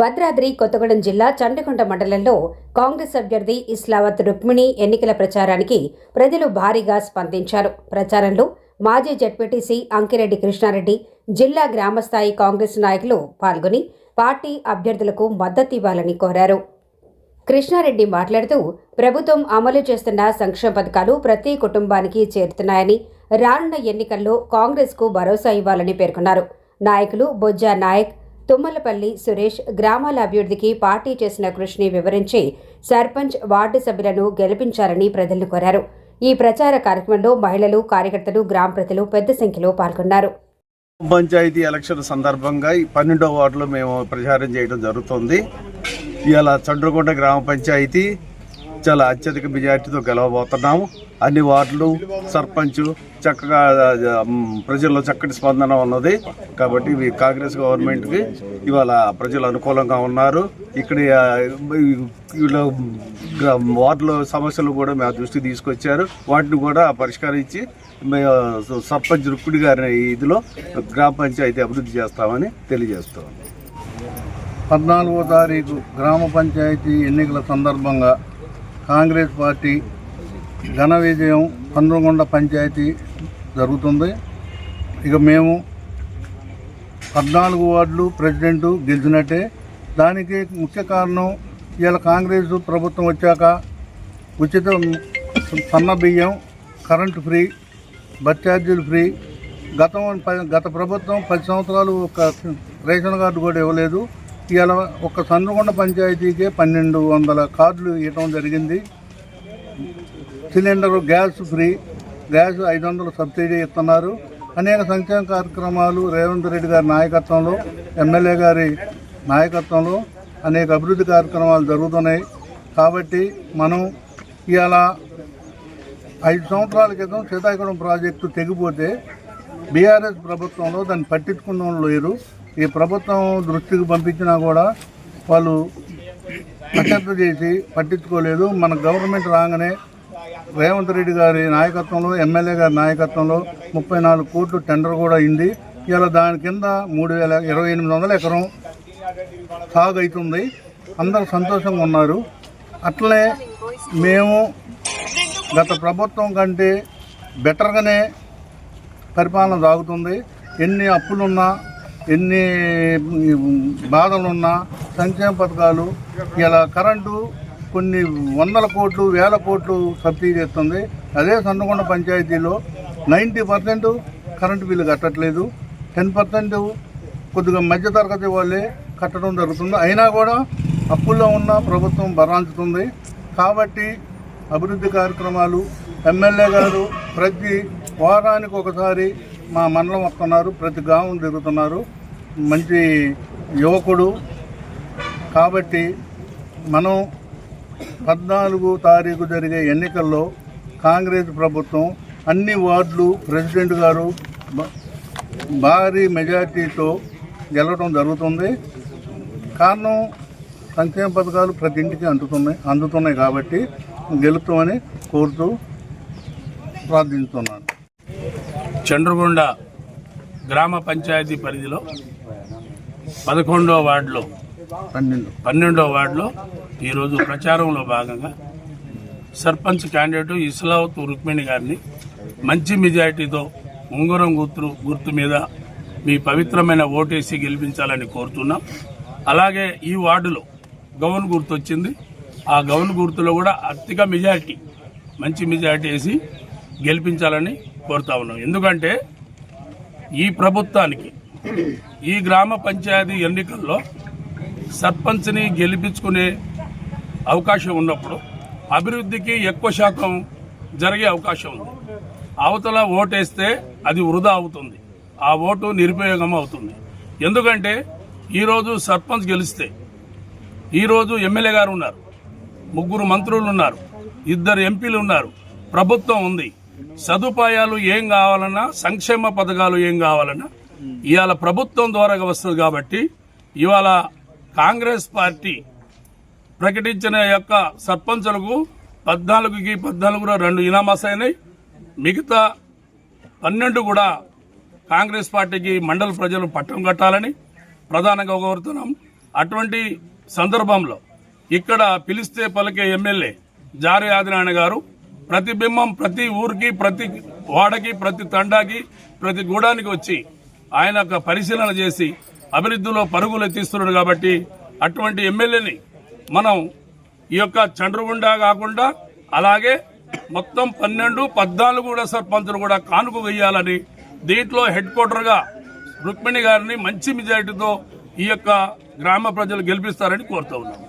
భద్రాద్రి కొత్తగూడెం జిల్లా చండకొండ మండలంలో కాంగ్రెస్ అభ్యర్థి ఇస్లావత్ రుక్మిణి ఎన్నికల ప్రచారానికి ప్రజలు భారీగా స్పందించారు. ప్రచారంలో మాజీ జడ్పీటీసీ అంకిరెడ్డి కృష్ణారెడ్డి జిల్లా గ్రామస్థాయి కాంగ్రెస్ నాయకులు పాల్గొని పార్టీ అభ్యర్థులకు మద్దతు ఇవ్వాలని కోరారు. కృష్ణారెడ్డి మాట్లాడుతూ ప్రభుత్వం అమలు చేస్తున్న సంక్షేమ పథకాలు ప్రతి కుటుంబానికి చేరుతున్నాయని రానున్న ఎన్నికల్లో కాంగ్రెస్కు భరోసా ఇవ్వాలని పేర్కొన్నారు. నాయకులు బొజ్జా నాయక్ తుమ్మలపల్లి సురేష్ గ్రామాల అభివృద్ధికి పార్టీ చేసిన కృషిని వివరించి సర్పంచ్ వార్డు సభ్యులను గెలిపించాలని ప్రజలను కోరారు. ఈ ప్రచార కార్యక్రమంలో మహిళలు కార్యకర్తలు గ్రామ ప్రజలు పెద్ద సంఖ్యలో పాల్గొన్నారు. పంచాయతీ ఎలక్షన్ సందర్భంగా ఈ పన్నెండో వార్డులో మేము ప్రచారం చేయడం జరుగుతుంది. ఇవాళ చండ్రకొండ గ్రామ పంచాయతీ చాలా అత్యధిక మెజార్టీతో గెలవబోతున్నాము. అన్ని వార్డులు సర్పంచ్ చక్కగా ప్రజల్లో చక్కటి స్పందన ఉన్నది. కాబట్టి ఇవి కాంగ్రెస్ గవర్నమెంట్కి ఇవాళ ప్రజలు అనుకూలంగా ఉన్నారు. ఇక్కడ ఆ, వార్డులో సమస్యలు కూడా మా దృష్టికి తీసుకొచ్చారు. వాటిని కూడా పరిష్కరించి మే- సర్పంచ్ రుక్కుడి గారి ఇదిలో గ్రామ పంచాయతీ అభివృద్ధి చేస్తామని తెలియజేస్తాం పద్నాలుగో తారీఖు గ్రామ పంచాయతీ ఎన్నికల సందర్భంగా కాంగ్రెస్ పార్టీ ఘన విజయం పండ్రగొండ పంచాయతీ జరుగుతుంది. ఇక మేము పద్నాలుగు వార్డులు ప్రెసిడెంట్ గెలిచినట్టే. దానికి ముఖ్య కారణం ఇవాళ కాంగ్రెస్ ప్రభుత్వం వచ్చాక ఉచిత సన్న బియ్యం కరెంటు ఫ్రీ బస్ ఛార్జీలు ఫ్రీ. గతం గత ప్రభుత్వం పది సంవత్సరాలు ఒక రేషన్ కార్డు కూడా ఇవ్వలేదు. ఇవాళ ఒక సన్నకొండ పంచాయతీకే పన్నెండు వందల కార్డులు ఇవ్వడం జరిగింది. Cylinder gas free. గ్యాస్ ఐదు వందలు సబ్సిడీ ఇస్తున్నారు. అనేక సంక్షేమ కార్యక్రమాలు రేవంత్ రెడ్డి గారి నాయకత్వంలో ఎమ్మెల్యే గారి నాయకత్వంలో అనేక అభివృద్ధి కార్యక్రమాలు జరుగుతున్నాయి. కాబట్టి మనం ఇవాళ ఐదు సంవత్సరాల క్రితం సీతాకుళం ప్రాజెక్టు తెగిపోతే బీఆర్ఎస్ ప్రభుత్వంలో దాన్ని పట్టించుకున్న వాళ్ళు లేరు. ఈ ప్రభుత్వం దృష్టికి పంపించినా కూడా వాళ్ళు అశ్రద్ధ చేసి పట్టించుకోలేదు. మన గవర్నమెంట్ రాగానే రేవంత్ రెడ్డి గారి నాయకత్వంలో ఎమ్మెల్యే గారి నాయకత్వంలో ముప్పై నాలుగు కోట్లు టెండర్ కూడా అయింది. ఇలా దాని కింద మూడు వేల ఇరవై ఎనిమిది వందల ఎకరం సాగు అవుతుంది అందరూ సంతోషంగా ఉన్నారు. అట్లనే మేము గత ప్రభుత్వం కంటే బెటర్గానే పరిపాలన సాగుతుంది. ఎన్ని అప్పులున్నా ఎన్ని బాధలున్నా సంక్షేమ పథకాలు ఇలా కరెంటు కొన్ని వందల కోట్లు వేల కోట్లు సబ్సిడీ చేస్తుంది. అదే సందకొండ పంచాయతీలో నైంటీ పర్సెంట్ కరెంటు బిల్లు కట్టట్లేదు. టెన్ పర్సెంట్ కొద్దిగా మధ్యతరగతి వాళ్ళే కట్టడం జరుగుతుంది. అయినా కూడా అప్పుల్లో ఉన్న ప్రభుత్వం భరాంచుతుంది కాబట్టి అభివృద్ధి కార్యక్రమాలు ఎమ్మెల్యే గారు ప్రతి వారానికి ఒకసారి మా మండలం వస్తున్నారు. ప్రతి గ్రామం తిరుగుతున్నారు. మంచి యువకుడు. కాబట్టి మనం పద్నాలుగు తారీఖు జరిగే ఎన్నికల్లో కాంగ్రెస్ ప్రభుత్వం అన్ని వార్డులు ప్రెసిడెంట్ గారు భారీ మెజార్టీతో గెలవడం జరుగుతుంది. కారణం సంక్షేమ పథకాలు ప్రతి ఇంటికి అందుతున్నాయి అందుతున్నాయి కాబట్టి గెలుపుతామని కోరుతూ ప్రార్థిస్తున్నాను. చండ్రగొండ గ్రామ పంచాయతీ పరిధిలో పదకొండో వార్డులో పన్నెండు. పన్నెండో వార్డులో ఈరోజు ప్రచారంలో భాగంగా సర్పంచ్ క్యాండిడేట్ ఇస్లావత్ రుక్మిణి గారిని మంచి మెజారిటీతో ఉంగరం గుర్తు గుర్తు మీద మీ పవిత్రమైన ఓటేసి గెలిపించాలని కోరుతున్నాం. అలాగే ఈ వార్డులో గౌన్ గుర్తు వచ్చింది. ఆ గౌన్ గుర్తులో కూడా అత్యధిక మెజారిటీ మంచి మెజారిటీ వేసి గెలిపించాలని కోరుతా ఉన్నాం. ఎందుకంటే ఈ ప్రభుత్వానికి ఈ గ్రామ పంచాయతీ ఎన్నికల్లో సర్పంచ్ని గెలిపించుకునే అవకాశం ఉన్నప్పుడు అభివృద్ధికి ఎక్కువ శాతం జరిగే అవకాశం ఉంది. అవతల ఓటేస్తే అది వృధా అవుతుంది. ఆ ఓటు నిరుపయోగం అవుతుంది. ఎందుకంటే ఈరోజు సర్పంచ్ గెలిస్తే ఈరోజు ఎమ్మెల్యే గారు ఉన్నారు ముగ్గురు మంత్రులు ఉన్నారు ఇద్దరు ఎంపీలు ఉన్నారు ప్రభుత్వం ఉంది. సదుపాయాలు ఏం కావాలన్నా సంక్షేమ పథకాలు ఏం కావాలన్నా ఇవాళ ప్రభుత్వం ద్వారా వస్తుంది కాబట్టి ఇవాళ కాంగ్రెస్ పార్టీ ప్రకటించిన యొక్క సర్పంచులకు పద్నాలుగుకి పద్నాలుగులో రెండు ఇనామాస్ అయినాయి. మిగతా పన్నెండు కూడా కాంగ్రెస్ పార్టీకి మండల ప్రజలు పట్టం కట్టాలని ప్రధానంగా కోరుతున్నాం. అటువంటి సందర్భంలో ఇక్కడ పిలిస్తే పలికే ఎమ్మెల్యే జారి ఆదినారాయణ గారు ప్రతిబింబం ప్రతి ఊరికి ప్రతి వాడకి ప్రతి తండాకి ప్రతి గూడానికి వచ్చి ఆయన పరిశీలన చేసి అభివృద్ధిలో పరుగులు ఎత్తిస్తున్నాడు కాబట్టి అటువంటి ఎమ్మెల్యేని మనం ఈ యొక్క చండ్రగుండా కాకుండా అలాగే మొత్తం పన్నెండు పద్నాలుగు కూడా సర్పంచులు కూడా కానుక వేయాలని దీంట్లో హెడ్ క్వార్టర్గా రుక్మిణి గారిని మంచి మెజారిటీతో ఈ యొక్క గ్రామ ప్రజలు గెలిపిస్తారని కోరుతూ ఉన్నాం.